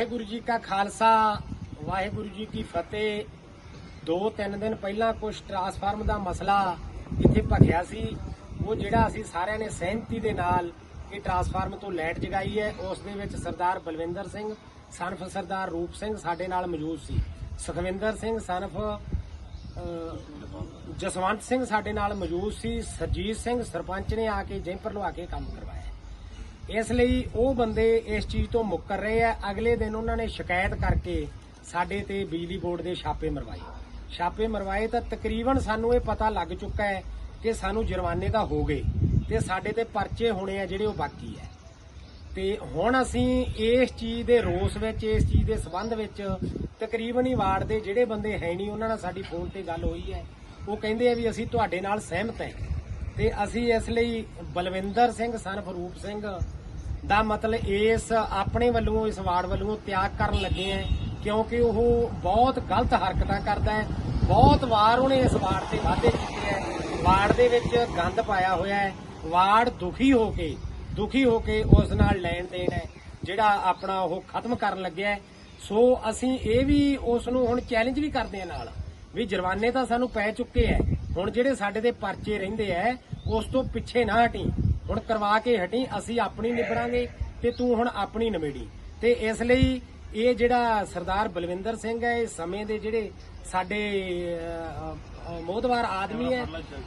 ਵਾਹਿਗੁਰੂ ਜੀ ਕਾ ਖਾਲਸਾ, ਵਾਹਿਗੁਰੂ ਜੀ ਕੀ ਫਤਿਹ। ਦੋ ਤਿੰਨ ਦਿਨ ਪਹਿਲਾਂ ਕੁਝ ਟਰਾਂਸਫਾਰਮ ਦਾ ਮਸਲਾ ਇੱਥੇ ਭਖਿਆ ਸੀ। ਉਹ ਜਿਹੜਾ ਅਸੀਂ ਸਾਰਿਆਂ ਨੇ ਸਹਿਮਤੀ ਦੇ ਨਾਲ ਇਹ ਟਰਾਂਸਫਾਰਮ ਤੋਂ ਲਾਈਟ ਜਗਾਈ ਹੈ, ਉਸ ਦੇ ਵਿੱਚ ਸਰਦਾਰ ਬਲਵਿੰਦਰ ਸਿੰਘ, ਸਨਫ ਸਰਦਾਰ ਰੂਪ ਸਿੰਘ ਸਾਡੇ ਨਾਲ ਮੌਜੂਦ ਸੀ। ਸੁਖਵਿੰਦਰ ਸਿੰਘ, ਸਨਫ ਜਸਵੰਤ ਸਿੰਘ ਸਾਡੇ ਨਾਲ ਮੌਜੂਦ ਸੀ, ਸਰਜੀਤ ਸਿੰਘ ਸਰਪੰਚ ਨੇ ਆ ਕੇ ਜੈਂਪਰ ਲਵਾ ਕੇ ਕੰਮ ਕਰਵਾਇਆ। ਇਸ ਲਈ ਉਹ ਬੰਦੇ ਇਸ ਚੀਜ਼ ਤੋਂ ਮੁੱਕਰ ਰਹੇ ਆ। ਅਗਲੇ ਦਿਨ ਉਹਨਾਂ ਨੇ ਸ਼ਿਕਾਇਤ ਕਰਕੇ ਸਾਡੇ ਤੇ ਬਿਜਲੀ ਬੋਰਡ ਦੇ ਛਾਪੇ ਮਰਵਾਏ। ਛਾਪੇ ਮਰਵਾਏ ਤਾਂ ਤਕਰੀਬਨ ਸਾਨੂੰ ਇਹ ਪਤਾ ਲੱਗ ਚੁੱਕਾ ਹੈ ਕਿ ਸਾਨੂੰ ਜੁਰਮਾਨੇ ਤਾਂ ਹੋ ਗਏ ਤੇ ਸਾਡੇ ਤੇ ਪਰਚੇ ਹੋਣੇ ਆ ਜਿਹੜੇ ਉਹ ਬਾਕੀ ਹੈ। ਤੇ ਹੁਣ ਅਸੀਂ ਇਸ ਚੀਜ਼ ਦੇ ਰੋਸ ਵਿੱਚ, ਇਸ ਚੀਜ਼ ਦੇ ਸਬੰਧ ਵਿੱਚ ਤਕਰੀਬਨ ਹੀ ਵਾਰਡ ਦੇ ਜਿਹੜੇ ਬੰਦੇ ਹੈ ਨਹੀਂ, ਉਹਨਾਂ ਨਾਲ ਸਾਡੀ ਫੋਨ ਤੇ ਗੱਲ ਹੋਈ ਹੈ। ਉਹ ਕਹਿੰਦੇ ਆ ਵੀ ਅਸੀਂ ਤੁਹਾਡੇ ਨਾਲ ਸਹਿਮਤ ਹਾਂ ਤੇ ਅਸੀਂ ਇਸ ਲਈ ਬਲਵਿੰਦਰ ਸਿੰਘ ਸਨ ਫਰੂਪ ਸਿੰਘ ਦਾ ਮਤਲਬ ਇਸ ਆਪਣੇ ਵੱਲੋਂ, ਇਸ ਵਾਰਡ ਵੱਲੋਂ ਤਿਆਗ ਕਰਨ ਲੱਗੇ ਆ, ਕਿਉਂਕਿ ਉਹ ਬਹੁਤ ਗਲਤ ਹਰਕਤਾਂ ਕਰਦਾ ਹੈ। ਬਹੁਤ ਵਾਰ ਉਹਨੇ ਇਸ ਵਾਰਡ ਤੇ ਵਾਅਦੇ ਕੀਤੇ ਹੈ ਵਾਰਡ ਦੇ ਵਿੱਚ ਗੰਦ ਪਾਇਆ ਹੋਇਆ ਹੈ। ਵਾਰਡ ਦੁਖੀ ਹੋ ਕੇ, ਦੁਖੀ ਹੋ ਕੇ ਉਸ ਨਾਲ ਲੈਣ ਦੇਣ ਹੈ, ਜਿਹੜਾ ਆਪਣਾ ਉਹ ਖਤਮ ਕਰਨ ਲੱਗਿਆ ਸੋ ਅਸੀਂ ਇਹ ਵੀ ਉਸ ਨੂੰ ਹੁਣ ਚੈਲੰਜ ਵੀ ਕਰਦੇ ਆ ਨਾਲ, ਵੀ ਜੁਰਮਾਨੇ ਤਾਂ ਸਾਨੂੰ ਪੈ ਚੁੱਕੇ ਐ ਹੁਣ ਜਿਹੜੇ ਸਾਡੇ ਦੇ ਪਰਚੇ ਰਹਿੰਦੇ ਐ ਉਸ ਤੋਂ ਪਿੱਛੇ ਨਾ ਹਟੀ। ਹੁਣ ਕਰਵਾ ਕੇ ਹਟੀ ਅਸੀਂ ਆਪਣੀ ਨਿਬੜਾਂਗੇ ਤੇ ਤੂੰ ਹੁਣ ਆਪਣੀ ਨਿਬੇੜੀ ਤੇ ਇਸ ਲਈ ਇਹ ਜਿਹੜਾ ਸਰਦਾਰ ਬਲਵਿੰਦਰ ਸਿੰਘ ਹੈ ਇਹ ਸਮੇਂ ਦੇ ਜਿਹੜੇ ਸਾਡੇ ਅਹ, ਮੋਹਦਵਾਰ ਆਦਮੀ ਹੈ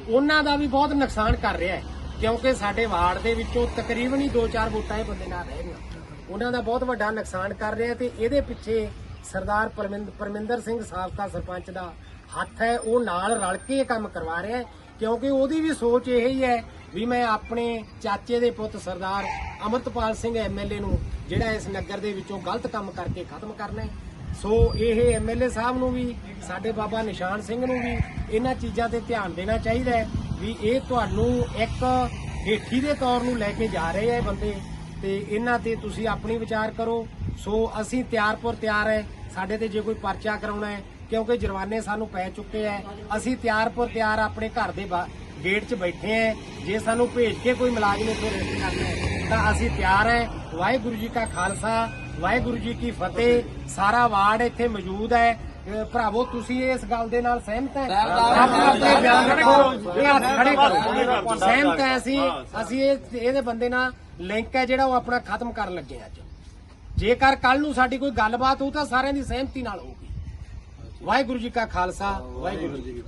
ਉਹਨਾਂ ਦਾ ਵੀ ਬਹੁਤ ਨੁਕਸਾਨ ਕਰ ਰਿਹਾ ਹੈ ਕਿਉਂਕਿ ਸਾਡੇ ਵਾਰਡ ਦੇ ਵਿੱਚੋਂ ਤਕਰੀਬਨ ਹੀ 2-4 ਵੋਟਾਂ ਇਹ ਬੰਦੇ ਨਾਲ ਰਹਿ ਗਈਆਂ। ਉਹਨਾਂ ਦਾ ਬਹੁਤ ਵੱਡਾ ਨੁਕਸਾਨ ਕਰ ਰਿਹਾ ਤੇ ਇਹਦੇ ਪਿੱਛੇ ਸਰਦਾਰ ਪਰਮਿੰਦਰ ਸਿੰਘ ਸਾਬਕਾ ਸਰਪੰਚ ਦਾ ਹੱਥ ਹੈ ਉਹ ਨਾਲ ਰਲ ਕੇ ਕੰਮ ਕਰਵਾ ਰਿਹਾ ਕਿਉਂਕਿ ਉਹਦੀ ਵੀ ਸੋਚ ਇਹ ਹੀ ਹੈ ਵੀ ਮੈਂ ਆਪਣੇ ਚਾਚੇ ਦੇ ਪੁੱਤ ਸਰਦਾਰ ਅਮਰਤਪਾਲ ਸਿੰਘ ਐਮਐਲਏ ਨੂੰ ਜਿਹੜਾ ਇਸ ਨਗਰ ਦੇ ਵਿੱਚੋਂ ਗਲਤ ਕੰਮ ਕਰਕੇ ਖਤਮ ਕਰਨਾ ਹੈ। ਸੋ ਇਹ ਐਮਐਲਏ ਸਾਹਿਬ ਨੂੰ ਵੀ, ਸਾਡੇ ਬਾਬਾ ਨਿਸ਼ਾਨ ਸਿੰਘ ਨੂੰ ਵੀ ਇਹਨਾਂ ਚੀਜ਼ਾਂ ਤੇ ਧਿਆਨ ਦੇਣਾ ਚਾਹੀਦਾ ਹੈ ਵੀ ਇਹ ਤੁਹਾਨੂੰ ਇੱਕ ਹੇਠੀ ਦੇ ਤੌਰ ਨੂੰ ਲੈ ਕੇ ਜਾ ਰਹੇ ਆ ਬੰਦੇ ਤੇ ਇਹਨਾਂ ਤੇ ਤੁਸੀਂ ਆਪਣੀ ਵਿਚਾਰ ਕਰੋ। ਸੋ ਅਸੀਂ ਤਿਆਰਪੁਰ ਤਿਆਰ ਹੈ, ਸਾਡੇ ਤੇ ਜੇ ਕੋਈ ਪਰਚਾ ਕਰਾਉਣਾ ਹੈ, ਕਿਉਂਕਿ ਜੁਰਮਾਨੇ ਸਾਨੂੰ ਪੈ ਚੁੱਕੇ ਹੈ, ਅਸੀਂ ਤਿਆਰਪੁਰ ਤਿਆਰ ਆਪਣੇ ਘਰ ਦੇ ਬਾ- ਗੇਟ 'ਚ ਬੈਠੇ ਹੈ ਜੇ ਸਾਨੂੰ ਭੇਜ ਕੇ ਕੋਈ ਮੁਲਾਜ਼ਮ ਇੱਥੇ ਰੈਸਟ ਕਰਨਾ ਹੈ ਤਾਂ ਅਸੀਂ ਤਿਆਰ ਹੈ ਵਾਹਿਗੁਰੂ ਜੀ ਕਾ ਖਾਲਸਾ ਵਾਹਿਗੁਰੂ ਜੀ ਕੀ ਫਤਿਹ। ਸਾਰਾ ਵਾਰਡ ਇੱਥੇ ਮੌਜੂਦ ਹੈ ਭਰਾਵੋ ਤੁਸੀਂ ਇਸ ਗੱਲ ਦੇ ਨਾਲ ਸਹਿਮਤ ਹੈ ਆਪਣੇ ਆਪਣੇ ਬਿਆਨ ਰੱਖੋ। ਇਹ ਹੱਥ ਖੜੇ ਕਰੋ। ਸਹਿਮਤ ਹੈ ਅਸੀਂ ਅਸੀਂ ਇਹ ਇਹਦੇ ਬੰਦੇ ਨਾਲ ਲਿੰਕ ਹੈ ਜਿਹੜਾ ਉਹ ਆਪਣਾ ਖਤਮ ਕਰਨ ਲੱਗੇ ਅੱਜ। ਜੇਕਰ ਕੱਲ ਨੂੰ ਸਾਡੀ ਕੋਈ ਗੱਲਬਾਤ ਹੋਊ ਤਾਂ ਸਾਰਿਆਂ ਦੀ ਸਹਿਮਤੀ ਨਾਲ ਹੋਊਗੀ। ਵਾਹਿਗੁਰੂ ਜੀ ਕਾ ਖਾਲਸਾ ਵਾਹਿਗੁਰੂ ਜੀ ਕੀ